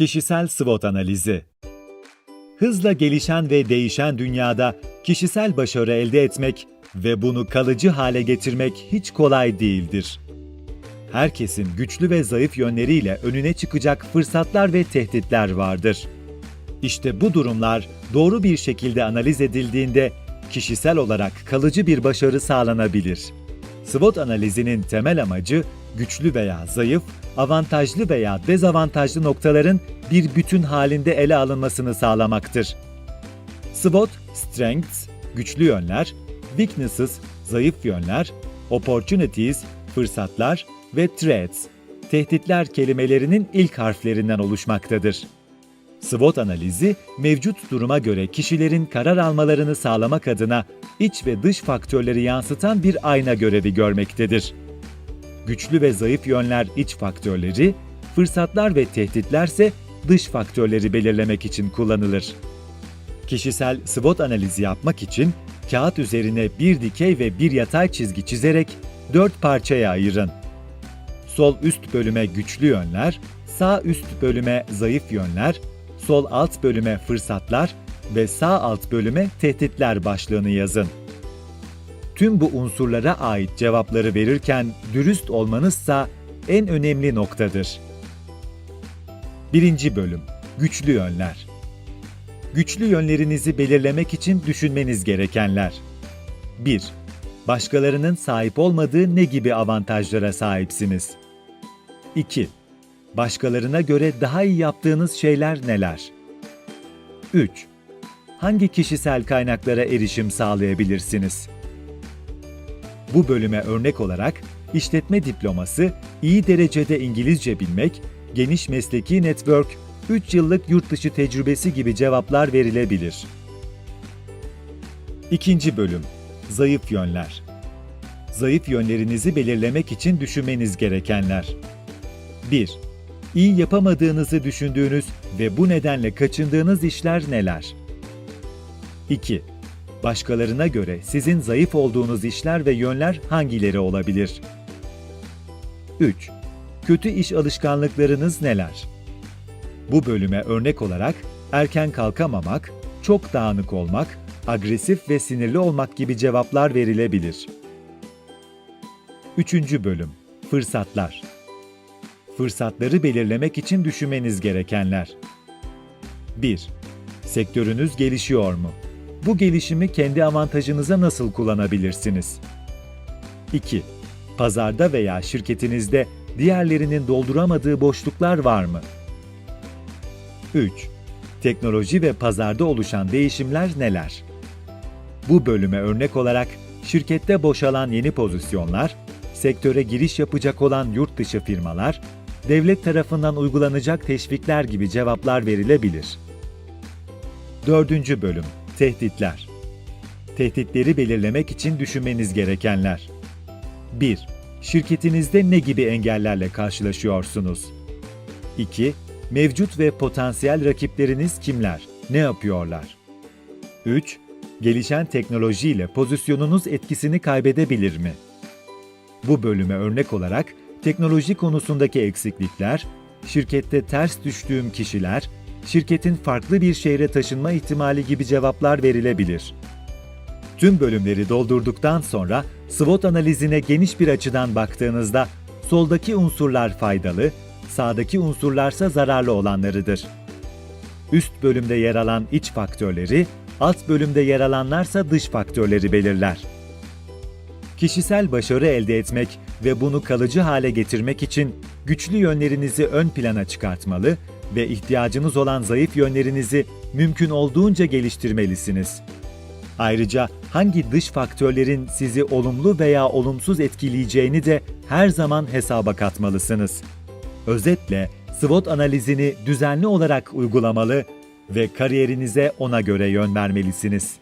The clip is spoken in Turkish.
Kişisel SWOT analizi Hızla gelişen ve değişen dünyada kişisel başarı elde etmek ve bunu kalıcı hale getirmek hiç kolay değildir. Herkesin güçlü ve zayıf yönleriyle önüne çıkacak fırsatlar ve tehditler vardır. İşte bu durumlar doğru bir şekilde analiz edildiğinde kişisel olarak kalıcı bir başarı sağlanabilir. SWOT analizinin temel amacı güçlü veya zayıf, avantajlı veya dezavantajlı noktaların bir bütün halinde ele alınmasını sağlamaktır. SWOT, strengths, güçlü yönler, weaknesses, zayıf yönler, opportunities, fırsatlar ve threats, tehditler kelimelerinin ilk harflerinden oluşmaktadır. SWOT analizi, mevcut duruma göre kişilerin karar almalarını sağlamak adına iç ve dış faktörleri yansıtan bir ayna görevi görmektedir. Güçlü ve zayıf yönler iç faktörleri, fırsatlar ve tehditlerse dış faktörleri belirlemek için kullanılır. Kişisel SWOT analizi yapmak için kağıt üzerine bir dikey ve bir yatay çizgi çizerek dört parçaya ayırın. Sol üst bölüme güçlü yönler, sağ üst bölüme zayıf yönler, sol alt bölüme fırsatlar ve sağ alt bölüme tehditler başlığını yazın. Tüm bu unsurlara ait cevapları verirken dürüst olmanızsa en önemli noktadır. Birinci bölüm Güçlü yönler Güçlü yönlerinizi belirlemek için düşünmeniz gerekenler 1. Başkalarının sahip olmadığı ne gibi avantajlara sahipsiniz? 2. Başkalarına göre daha iyi yaptığınız şeyler neler? 3. Hangi kişisel kaynaklara erişim sağlayabilirsiniz? Bu bölüme örnek olarak işletme diploması, iyi derecede İngilizce bilmek, geniş mesleki network, 3 yıllık yurt dışı tecrübesi gibi cevaplar verilebilir. İkinci bölüm Zayıf yönler Zayıf yönlerinizi belirlemek için düşünmeniz gerekenler 1. İyi yapamadığınızı düşündüğünüz ve bu nedenle kaçındığınız işler neler? 2. Başkalarına göre sizin zayıf olduğunuz işler ve yönler hangileri olabilir? 3. Kötü iş alışkanlıklarınız neler? Bu bölüme örnek olarak erken kalkamamak, çok dağınık olmak, agresif ve sinirli olmak gibi cevaplar verilebilir. 3. bölüm Fırsatlar Fırsatları belirlemek için düşünmeniz gerekenler 1. Sektörünüz gelişiyor mu? Bu gelişimi kendi avantajınıza nasıl kullanabilirsiniz? 2. Pazarda veya şirketinizde diğerlerinin dolduramadığı boşluklar var mı? 3. Teknoloji ve pazarda oluşan değişimler neler? Bu bölüme örnek olarak şirkette boşalan yeni pozisyonlar, sektöre giriş yapacak olan yurt dışı firmalar, devlet tarafından uygulanacak teşvikler gibi cevaplar verilebilir. Dördüncü bölüm Tehditler Tehditleri belirlemek için düşünmeniz gerekenler 1. Şirketinizde ne gibi engellerle karşılaşıyorsunuz? 2. Mevcut ve potansiyel rakipleriniz kimler? Ne yapıyorlar? 3. Gelişen teknolojiyle pozisyonunuz etkisini kaybedebilir mi? Bu bölüme örnek olarak teknoloji konusundaki eksiklikler, şirkette ters düştüğüm kişiler, şirketin farklı bir şehre taşınma ihtimali gibi cevaplar verilebilir. Tüm bölümleri doldurduktan sonra SWOT analizine geniş bir açıdan baktığınızda soldaki unsurlar faydalı, sağdaki unsurlarsa zararlı olanlarıdır. Üst bölümde yer alan iç faktörleri, alt bölümde yer alanlarsa dış faktörleri belirler. Kişisel başarı elde etmek ve bunu kalıcı hale getirmek için güçlü yönlerinizi ön plana çıkartmalı ve ihtiyacınız olan zayıf yönlerinizi mümkün olduğunca geliştirmelisiniz. Ayrıca hangi dış faktörlerin sizi olumlu veya olumsuz etkileyeceğini de her zaman hesaba katmalısınız. Özetle SWOT analizini düzenli olarak uygulamalı ve kariyerinize ona göre yön vermelisiniz.